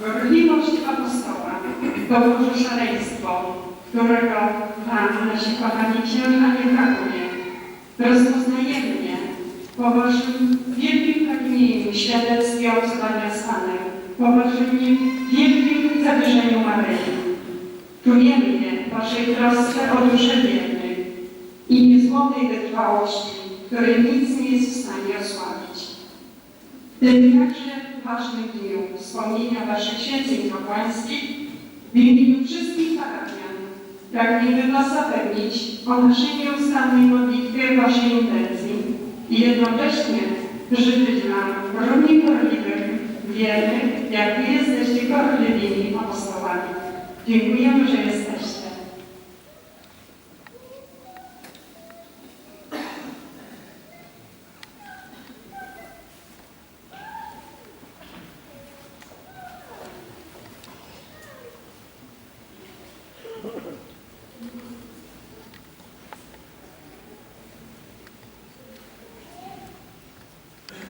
Gorliwość apostoła to może szaleństwo, którego Wam, nasi kochani księża, nie brakuje. Rozpoznajemy je po Waszym wielkim pragnieniu świadectwie obcowania z Panem, po Waszym wielkim zawyżeniu Maryi. Czujemy je Waszej trosce o duszę wiernych i niezłomnej wytrwałości, której nic nie jest w stanie osłabić. W tym ważnym dniu wspomnienia Waszych święceń kapłańskich w imieniu wszystkich parafian pragniemy Was zapewnić o naszej nieustannej modlitwie Waszej intencji i jednocześnie życzyć Wam równie gorliwych, wiernych, jak Wy jesteście gorliwymi apostołami. Dziękujemy, że jesteście.